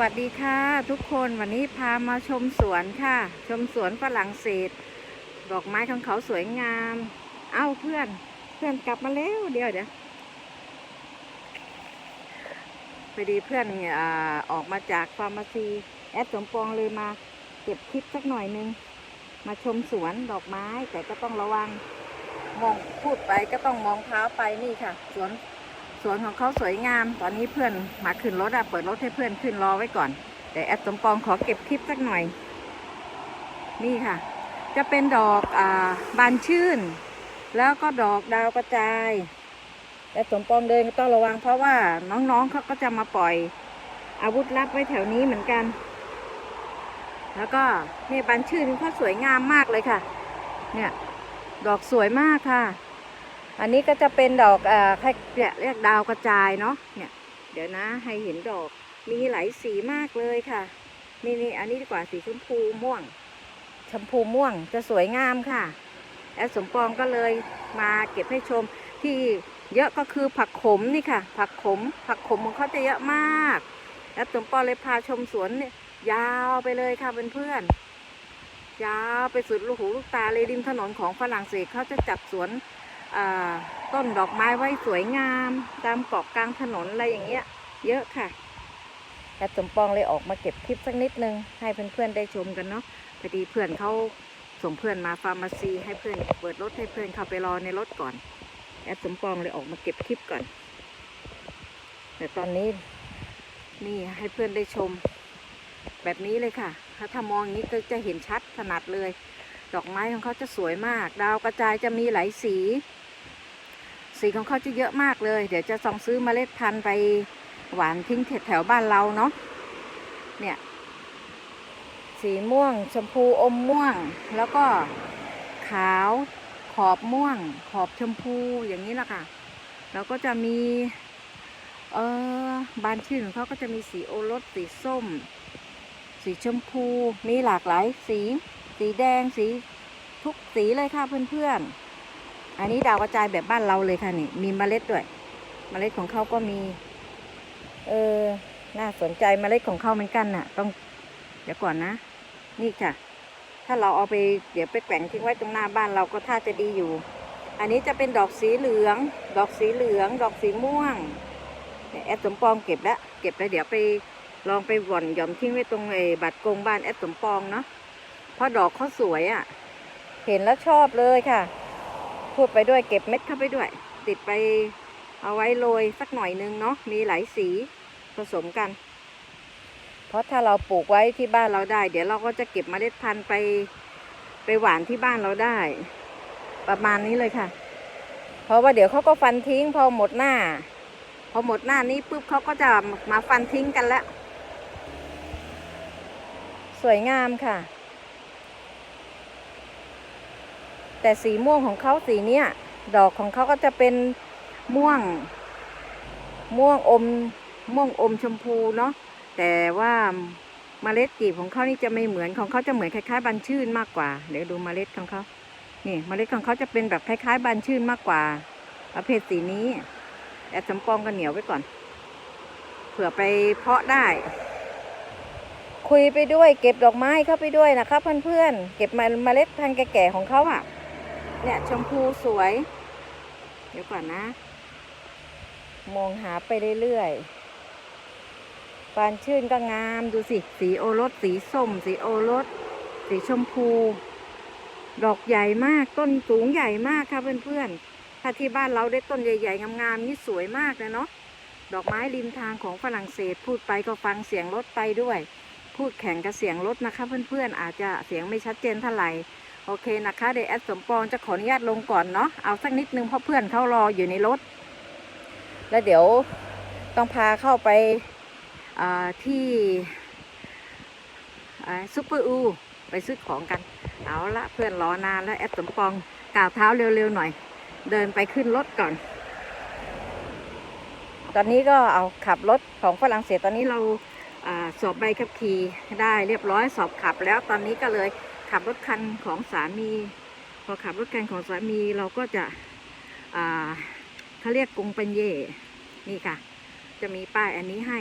วัสดีค่ะ ทุกคนวันนี้พามาชมสวนค่ะ ชมสวนฝรั่งเศส ดอกไม้ของเขาสวยงาม เอ้าเพื่อนเพื่อนกลับมาแล้วเดี๋ยวเดี๋ยวพอดีเพื่อนอ่าออกมาจากฟาร์มาซีแอดสมปองเลยมาเก็บคลิปสักหน่อยนึง มาชมสวนดอกไม้แต่ก็ต้องระวังมองพูดไปก็ต้องมองเท้าไปนี่ค่ะ สวน สวนของเขาสวยงาม ตอนนี้เพื่อนมาขึ้นรถอะเปิดรถให้เพื่อนขึ้นรอไว้ก่อน แต่แอดสมปองขอเก็บคลิปสักหน่อย นี่ค่ะ จะเป็นดอกอ่าบานชื่น แล้วก็ดอกดาวกระจายแอดสมปองเดินก็ต้องระวังเพราะว่าน้องๆเขาก็จะมาปล่อย อาวุธลับไว้แถวนี้เหมือนกัน แล้วก็เนี่ยบานชื่นเขาสวยงามมากเลยค่ะ เนี่ยดอกสวยมากค่ะ อันนี้ก็จะเป็นดอกเอ่อใครเนี่ยเรียกดาวกระจายเนาะเนี่ย เดี๋ยวนะให้เห็นดอกมีหลายสีมากเลยค่ะ นี่นี่อันนี้ดีกว่าสีชมพูม่วงชมพูม่วงจะสวยงามค่ะแอดสมปองก็เลยมาเก็บให้ชมที่เยอะก็คือผักขมนี่ค่ะ ผักขม ผักขมของเขาจะเยอะมากแอดสมปองเลยพาชมสวนเนี่ยยาวไปเลยค่ะเพื่อนๆยาวไปสุดลูกหูลูกตาเลยริมถนนของฝรั่งเศสเขาจะจัดสวน ต้นดอกไม้ไว้สวยงามตามเกาะกลางถนนอะไรอย่างเงี้ย เยอะค่ะแอดสมปองเลยออกมาเก็บคลิปสักนิดนึง ให้เพื่อนๆได้ชมกันเนาะพอดีเพื่อนเขาส่งเพื่อนมาฟาร์มาซีให้เพื่อนเปิดรถให้เพื่อนเข้าไปรอในรถก่อนแอดสมปองเลยออกมาเก็บคลิปก่อนแต่ตอนนี้นี่ให้เพื่อนได้ชม แบบนี้เลยค่ะ ถ้าถ้ามองอย่างนี้ก็จะเห็นชัดขนาดเลย ดอกไม้ของเขาจะสวยมาก ดาวกระจายจะมีหลายสี สีของเขาจะเยอะมากเลย เดี๋ยวจะส่องซื้อเมล็ดพันธุ์ไปหวานทิ้งแถวบ้านเราเนาะเนี่ย สีม่วง ชมพูอมม่วง แล้วก็ขาวขอบม่วง ขอบชมพูอย่างนี้แหละค่ะ แล้วก็จะมีเออบานชื่นของเขาก็จะมีสีโอรสสีส้ม สีชมพูมีหลากหลายสี สีแดงสีทุกสีเลยค่ะเพื่อนๆ อันนี้ดาวกระจายแบบบ้านเราเลยค่ะนี่ มีเมล็ดด้วยเมล็ดของเขาก็มี เออ น่าสนใจเมล็ดของเขาเหมือนกันน่ะ ต้อง เดี๋ยวก่อนนะ นี่ค่ะ ถ้าเราเอาไปเดี๋ยวไปแกว่งทิ้งไว้ตรงหน้าบ้านเราก็ท่าจะดีอยู่ อันนี้จะเป็นดอกสีเหลือง ดอกสีเหลือง ดอกสีม่วงแอดสมปองเก็บแล้ว เก็บแล้วเดี๋ยวไปลองไปหว่อนหย่อมทิ้งไว้ตรงไอ้บัตรกงบ้านแอดสมปองเนาะ ราะดอกเขาสวยอะ่ะ เห็นแล้วชอบเลยค่ะ พูดไปด้วยเก็บเม็ดเข้าไปด้วย ติดไปเอาไว้โรยสักหน่อยนึงเนาะมีหลายสีผสมกัน เพราะถ้าเราปลูกไว้ที่บ้านเราได้ เดี๋ยวเราก็จะเก็บเมล็ดพันธุ์ไปไปหวานที่บ้านเราได้ ประมาณนี้เลยค่ะ เพราะว่าเดี๋ยวเขาก็ฟันทิ้งพอหมดหน้า พอหมดหน้านี้ปุ๊บเขาก็จะมาฟันทิ้งกันแล้ว สวยงามค่ะ แต่สีม่วงของเขาสีเนี้ยดอกของเขาก็จะเป็นม่วง ม่วงอม ม่วงอมชมพูเนาะแต่ว่าเมล็ดกีบของเขานี่จะไม่เหมือนของเขาจะเหมือนคล้ายๆบันชื่นมากกว่า เดี๋ยวดูเมล็ดของเขานี่เมล็ดของเขาจะเป็นแบบคล้ายๆบันชื่นมากกว่าประเภทสีนี้แอดสำปองกันเหนียวไว้ก่อน เผื่อไปเพาะได้ คุยไปด้วย เก็บดอกไม้เข้าไปด้วยนะครับเพื่อนๆเก็บมาเมล็ดพันธุ์แก่ๆของเขาอะ เนี่ยชมพูสวย เดี๋ยวก่อนนะ มองหาไปเรื่อยๆปานชื่นก็งามดูสิ สีโอรส สีส้ม สีโอรส สีชมพู ดอกใหญ่มากต้นสูงใหญ่มากค่ะเพื่อนๆ ถ้าที่บ้านเราได้ต้นใหญ่ๆ งามๆนี่สวยมากเลยเนาะดอกไม้ริมทางของฝรั่งเศส พูดไปก็ฟังเสียงรถไปด้วย พูดแข่งกับเสียงรถนะคะ เพื่อนๆอาจจะเสียงไม่ชัดเจนเท่าไหร่ โอเคนะคะเดี๋ยวแอดสมปองจะขออนุญาตลงก่อนเนาะเอาสักนิดนึงเพราะเพื่อนเขารออยู่ในรถ แล้วเดี๋ยวต้องพาเข้าไปาที่ซุปเปอร์อูไปซื้อของกัน เอาละเพื่อนรอนานแล้วแอดสมปองกล่าวเท้าเร็วๆหน่อย เดินไปขึ้นรถก่อน ตอนนี้ก็เอาขับรถของฝรั่งเศสตอนนี้เราอาสอบใบขับขี่ได้เรียบร้อยสอบขับแล้วตอนนี้ก็เลย ขับรถคันของสามี พอขับรถคันของสามีเราก็จะอ่าเขาเรียกกงปัญเย่นี่ค่ะ จะมีป้ายอันนี้ให้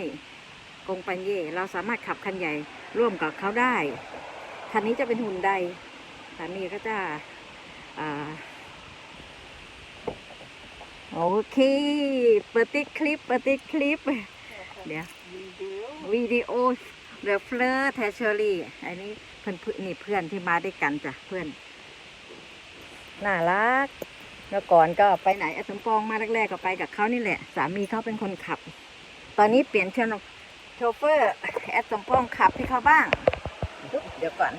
กงปันเย่เราสามารถขับคันใหญ่ร่วมกับเขาได้ คันนี้จะเป็นหุ่นใดสามีก็จะอ่าโอเคเปิดติดคลิปเปิดติดคลิป เดี๋ยววิดีโอ เดอะเฟลอร์แทชเชอรี่ อันนี้เพื่อนเพื่อนนี่เพื่อนที่มาด้วยกันจ้ะเพื่อน น่ารักแล้วก่อนก็ไปไหนอสมปองมาแรกๆก็ไปกับเขานี่แหละ สามีเขาเป็นคนขับ ตอนนี้เปลี่ยนเชนโชเฟอร์แอดสมปองขับที่เขาบ้าง เดี๋ยวก่อน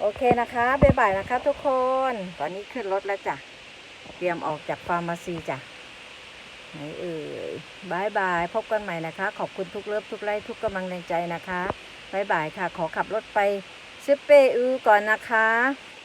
โอเคนะคะบ๊ายบายนะคะทุกคน ตอนนี้ขึ้นรถแล้วจ้ะ เตรียมออกจากฟาร์มาซีจ้ะ ไหนเอ่ยบายบาย พบกันใหม่นะคะ ขอบคุณทุกเลิฟทุกไลค์ทุกกำลังใจนะคะบายบายค่ะ ขอขับรถไปซิเปอือก่อนนะคะ